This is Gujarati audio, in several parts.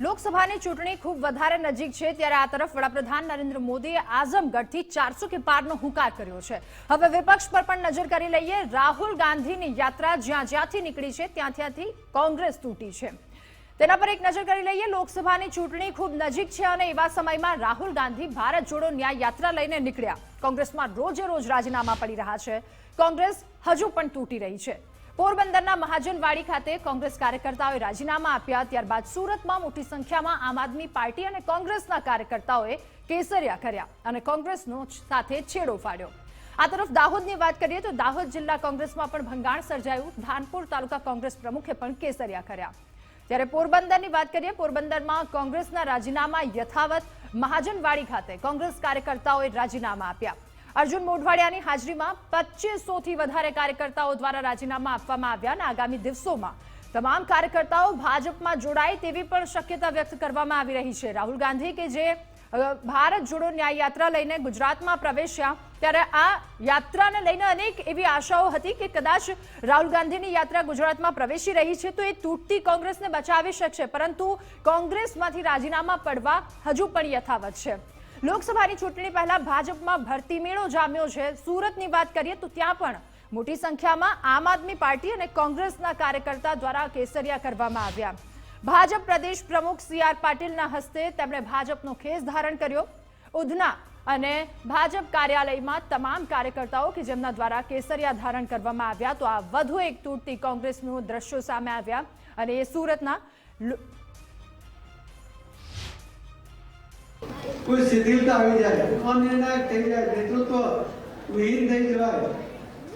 લોકસભાની ચૂંટણી ખૂબ વધારે નજીક છે ત્યારે આ તરફ વડાપ્રધાન નરેન્દ્ર મોદીએ આઝમગઢથી ચારસો કે પારનો હુંકાર કર્યો છે. હવે વિપક્ષ પર પણ નજર કરી લઈએ, રાહુલ ગાંધીની યાત્રા જ્યાં જ્યાંથી નીકળી છે, ત્યાં ત્યાંથી કોંગ્રેસ તૂટી છે. તેના પર એક નજર કરી લઈએ, લોકસભાની ચૂંટણી ખૂબ નજીક છે અને એવા સમયમાં રાહુલ ગાંધી ભારત જોડો ન્યાય યાત્રા લઈને નીકળ્યા. કોંગ્રેસમાં રોજે રોજ રાજીનામા પડી રહ્યા છે. કોંગ્રેસ હજુ પણ તૂટી રહી છે. પોરબંદરના મહાજનવાડી ખાતે કોંગ્રેસ કાર્યકર્તાઓએ રાજીનામા આપ્યા. ત્યારબાદ સુરતમાં મોટી સંખ્યામાં આમ આદમી પાર્ટી અને કોંગ્રેસના કાર્યકર્તાઓએ કેસરિયા કર્યા અને કોંગ્રેસનો સાથે છેડો ફાડ્યો. આ તરફ દાહોદની વાત કરીએ તો દાહોદ જિલ્લા કોંગ્રેસમાં પણ ભંગાણ સર્જાયું. ધાનપુર તાલુકા કોંગ્રેસ પ્રમુખે પણ કેસરિયા કર્યા. જ્યારે પોરબંદરની વાત કરીએ, પોરબંદરમાં કોંગ્રેસના રાજીનામા યથાવત મહાજનવાડી ખાતે કોંગ્રેસ કાર્યકર્તાઓએ રાજીનામા આપ્યા. અર્જુન મોઢવાડિયાની હાજરીમાં પચીસોથી વધારે કાર્યકર્તાઓ દ્વારા રાજીનામા આપવામાં આવ્યા અને આગામી દિવસોમાં તમામ કાર્યકર્તાઓ ભાજપમાં જોડાય તેવી પણ શક્યતા વ્યક્ત કરવામાં આવી રહી છે. રાહુલ ગાંધી કે જે ભારત જોડો ન્યાય યાત્રા લઈને ગુજરાતમાં પ્રવેશ્યા, ત્યારે આ યાત્રાને લઈને અનેક એવી આશાઓ હતી કે કદાચ રાહુલ ગાંધીની યાત્રા ગુજરાતમાં પ્રવેશી રહી છે તો એ તૂટતી કોંગ્રેસને બચાવી શકશે. પરંતુ કોંગ્રેસમાંથી રાજીનામા પડવા હજુ પણ યથાવત છે. લોકસભાની ચૂંટણી પહેલા ભાજપમાં ભરતી મેળો જામ્યો છે. સુરતની વાત કરીએ તો ત્યાં પણ મોટી સંખ્યામાં આમ આદમી પાર્ટી અને કોંગ્રેસના કાર્યકર્તા દ્વારા કેસરિયા કરવામાં આવ્યા. ભાજપ પ્રદેશ પ્રમુખ સી આર પાટીલના હસ્તે તેમણે ભાજપનો ખેસ ધારણ કર્યો. ઉધના અને ભાજપ કાર્યાલયમાં તમામ કાર્યકર્તાઓ કે જેમના દ્વારા કેસરિયા ધારણ કરવામાં આવ્યા તો આ વધુ એક તૂટતી કોંગ્રેસનું દ્રશ્યો સામે આવ્યા. અને એ સુરતના કોઈ શિથિલતા આવી જાય અનિર્ણાયક થઈ જાય, નેતૃત્વ વિહીન થઈ જવાય.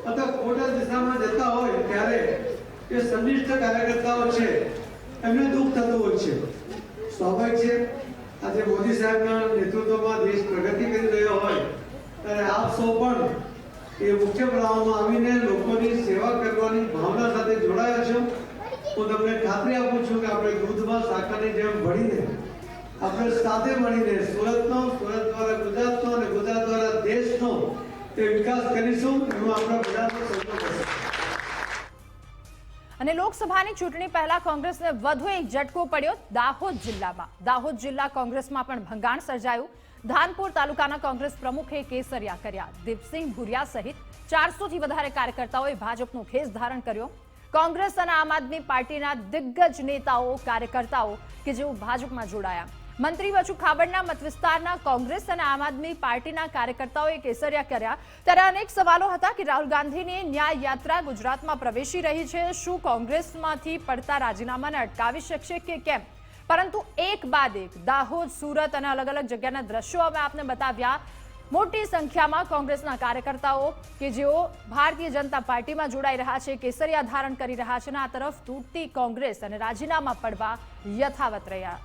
અથવા ખોટા દિશામાં જતા હોય ત્યારે એ સંનિષ્ઠ કાર્યકર્તાઓ છે, એમને દુઃખ થતું હોય છે. સ્વાભાવિક છે, આજે મોદી સાહેબના નેતૃત્વમાં દેશ પ્રગતિ કરી રહ્યો હોય, ત્યારે આપ સૌ પણ એ મુખ્ય પ્રવાહમાં આવીને લોકોની સેવા કરવાની ભાવના સાથે જોડાયા છો. હું તમને ખાતરી આપું છું કે આપણે દૂધમાં સાકરની જેમ ભળીને આપણે સાથે મળીને સુરતનો, સુરત દ્વારા ગુજરાતનો અને ગુજરાત દ્વારા દેશનો તે વિકાસ કરીશું. એનો આપણા બધાનો સંકલ્પ હશે અને લોકસભાની ચૂંટણી પહેલા કોંગ્રેસને વધુ એક ઝટકો પડ્યો દાહોદ જિલ્લામાં. દાહોદ જિલ્લા કોંગ્રેસમાં પણ ભંગાણ સર્જાયું. ધાનપુર તાલુકાના કોંગ્રેસ પ્રમુખે કેસરિયા કર્યા. દીપસિંહ ભુરિયા સહિત ચારસો થી વધારે કાર્યકર્તાઓએ ભાજપનો ખેસ ધારણ કર્યો. કોંગ્રેસ અને આમ આદમી પાર્ટીના દિગ્ગજ નેતાઓ, કાર્યકર્તાઓ કે જેઓ ભાજપમાં જોડાયા. મંત્રી બચુ ખાબડના મત વિસ્તારના કોંગ્રેસ અને આમ આદમી પાર્ટીના કાર્યકર્તાઓએ કેસરિયા કર્યા. ત્યારે અનેક સવાલો હતા કે રાહુલ ગાંધીની ન્યાય યાત્રા ગુજરાતમાં પ્રવેશી રહી છે. શું કોંગ્રેસમાંથી પડતા રાજીનામાને અટકાવી શકશે કે કેમ? પરંતુ એક બાદ એક, દાહોદ, સુરત અને અલગ અલગ જગ્યાના દ્રશ્યો અમે આપને બતાવ્યા. મોટી સંખ્યામાં કોંગ્રેસના કાર્યકર્તાઓ કે જેઓ ભારતીય જનતા પાર્ટીમાં જોડાઈ રહ્યા છે, કેસરિયા ધારણ કરી રહ્યા છે અને આ તરફ તૂટતી કોંગ્રેસ અને રાજીનામા પડવા યથાવત રહ્યા.